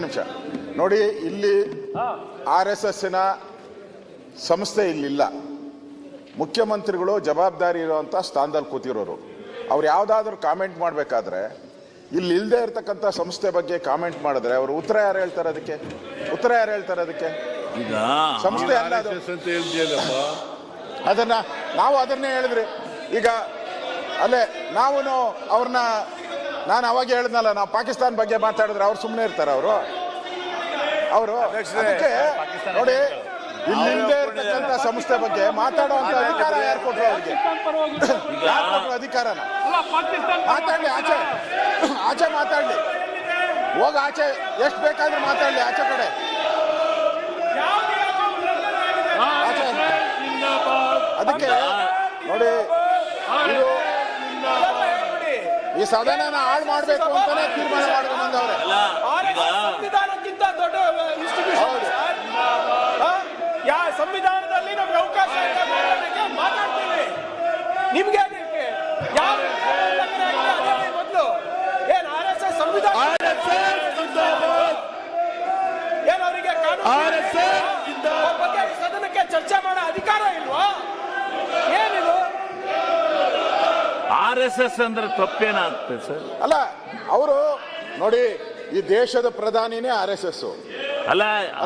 ನಿಮಿಷ. ನೋಡಿ ಇಲ್ಲಿ ಆರ್ ಎಸ್ ಎಸ್ಸಿನ ಸಂಸ್ಥೆ ಇಲ್ಲಿಲ್ಲ. ಮುಖ್ಯಮಂತ್ರಿಗಳು ಜವಾಬ್ದಾರಿ ಇರುವಂತ ಸ್ಥಾನದಲ್ಲಿ ಕೂತಿರೋರು. ಅವ್ರು ಯಾವ್ದಾದ್ರು ಕಾಮೆಂಟ್ ಮಾಡಬೇಕಾದ್ರೆ ಇಲ್ಲಿ ಇಲ್ಲದೆ ಇರತಕ್ಕಂಥ ಸಂಸ್ಥೆ ಬಗ್ಗೆ ಕಾಮೆಂಟ್ ಮಾಡಿದ್ರೆ ಅವರು ಉತ್ತರ ಯಾರು ಹೇಳ್ತಾರೆ ಅದಕ್ಕೆ? ಉತ್ತರ ಯಾರು ಹೇಳ್ತಾರೆ ಅದಕ್ಕೆ? ಈಗ ಸಂಸ್ಥೆ ಅಲ್ಲ ಅದು. ಅದನ್ನ ನಾವು ಅದನ್ನೇ ಹೇಳಿದ್ರಿ. ಈಗ ಅಲ್ಲೇ ನಾವು ಅವ್ರನ್ನ ನಾನು ಅವಾಗ ಹೇಳಿದ್ನಲ್ಲ ನಾವು ಪಾಕಿಸ್ತಾನ ಬಗ್ಗೆ ಮಾತಾಡಿದ್ರೆ ಅವ್ರು ಸುಮ್ಮನೆ ಇರ್ತಾರೆ ಅವರು. ಅವರು ಅದಕ್ಕೆ ನೋಡಿ ಇಲ್ಲಿಂದೇ ಇರ್ತಕ್ಕಂಥ ಸಂಸ್ಥೆ ಬಗ್ಗೆ ಮಾತಾಡುವಂತ ಅಧಿಕಾರ ಯಾರು ಕೊಟ್ರು ಅವ್ರಿಗೆ? ಯಾರು ಕೊಟ್ರು ಅಧಿಕಾರ ಮಾತಾಡ್ಲಿ ಆಚೆ. ಆಚೆ ಮಾತಾಡಲಿ. ಹೋಗ ಆಚೆ. ಎಷ್ಟು ಬೇಕಾದ್ರೂ ಮಾತಾಡ್ಲಿ ಆಚೆ ಕಡೆ. ಆಚೆ. ಅದಕ್ಕೆ ನೋಡಿ ಇದು ಈ ಸದನ ಹಾಳು ಮಾಡಬೇಕು ಅಂತಾನೆ ತೀರ್ಮಾನ ಮಾಡ್ಕೊಂಡು ಬಂದವ್ರೆ ಸಂವಿಧಾನಕ್ಕಿಂತ ದೊಡ್ಡ ಇನ್ಸ್ಟಿಟ್ಯೂಷನ್ ಹೌದು. ಯಾ ಸಂವಿಧಾನದಲ್ಲಿ ನಮ್ಗೆ ಅವಕಾಶ ಮಾತಾಡ್ತೀವಿ. ನಿಮ್ಗೆ ಅದಕ್ಕೆ ಮೊದ್ಲು. ಏನ್ ಆರ್ ಎಸ್ ಎಸ್ ಸಂವಿಧಾನ ಏನ್ ಅವರಿಗೆ ಕಾನೂನು ಅವ್ರ ಬಗ್ಗೆ ಈ ಸದನಕ್ಕೆ ಚರ್ಚೆ ಮಾಡೋ ಅಧಿಕಾರ ಇಲ್ವಾ ಏನಿದು ಆರ್ ಎಸ್ ಎಸ್ ಅಂದ್ರೆ ತಪ್ಪೇನಾಗ್ತದೆ ಸರ್? ಅಲ್ಲ ಅವರು ನೋಡಿ ಈ ದೇಶದ ಪ್ರಧಾನಿನೇ ಆರ್ ಎಸ್ ಎಸ್. ಅಲ್ಲ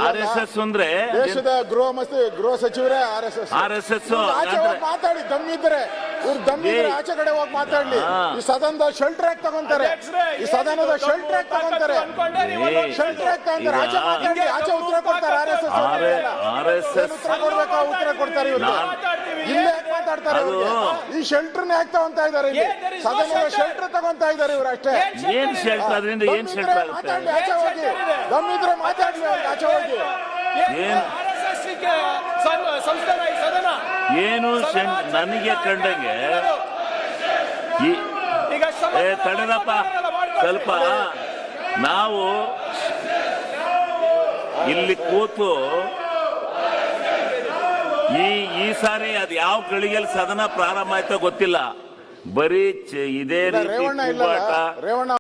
ಆರ್ ಎಸ್ ಎಸ್ ಅಂದ್ರೆ ದೇಶದ ಗೃಹ ಮಸ್ತಿ ಗೃಹ ಸಚಿವರೇ R S S. R S S ಆಚೆ ಹೋಗಿ ಮಾತಾಡಿ ದಮ್ಮಿದ್ರೆ ಇವ್ರು ದಮ್ಮಿದ್ರೆ. ಆಚೆ ಕಡೆ ಹೋಗಿ ಮಾತಾಡ್ಲಿ. ಈ ಸದನದ ಶೆಲ್ಟರ್ ಆಗಿ ತಗೊಂತಾರೆ. ಈ ಸದನದ ಶೆಲ್ಟರ್ ಆಗಿ ತಗೊಂತಾರೆ. ಶೆಲ್ಟರ್ ಆಗಿ ತಗೊಂತಾರೆ. ಆಚೆ ಮಾತಾಡಿ ಆಚೆ ಉತ್ತರ ಕೊಡ್ತಾರೆ R S S R S S ಉತ್ತರ ಕೊಡ್ಬೇಕು ಉತ್ತರ ಕೊಡ್ತಾರೆ ಇವ್ರು. ಇಲ್ಲೇ ಮಾತಾಡ್ತಾರೆ? ಈ ಶೆಲ್ಟರ್ ಯಾಕೆ ತಗೊಂತಾ ಇದ್ದಾರೆ ಇಲ್ಲಿ? ಸದನದ. ಶೆಲ್ಟರ್ ತಗೊಂತಾ ಇದಾರೆ ಇವ್ರು ಅಷ್ಟೇ. ಏನ್ ಶೆಲ್ಟರ್ ಅದರಿಂದ ಏನ್ ಶೆಲ್ಟರ್ ಆಗುತ್ತೆ? ಮಾತಾಡ್ಲಿ ಆಚೆ ಹೋಗಿ. ದಮ್ಮಿದ್ರೆ ಮಾತಾಡ್ಲಿ ಆಚೆ ಹೋಗಿ. ಏನ್? RSS ಗೆ ಈ ಸದನ? ಏನು ನನಗೆ ಕಂಡಂಗೆ ಈ ಈಗ ಏ ತಡೆದಪ್ಪ. ಸ್ವಲ್ಪ ನಾವು ಇಲ್ಲಿ ಕೂತು ಈ ಈ ಸಾರಿ ಅದು ಯಾವ ಗಳಿಗೆಯಲ್ಲಿ ಸದನ ಪ್ರಾರಂಭ ಆಯ್ತೋ ಗೊತ್ತಿಲ್ಲ. ಬರೀ ಚ- ಇದೇ ರೀತಿ ರೇವಣ್ಣ ಇಲ್ಲ ಕೂಗಾಟ ರೇವಣ್ಣ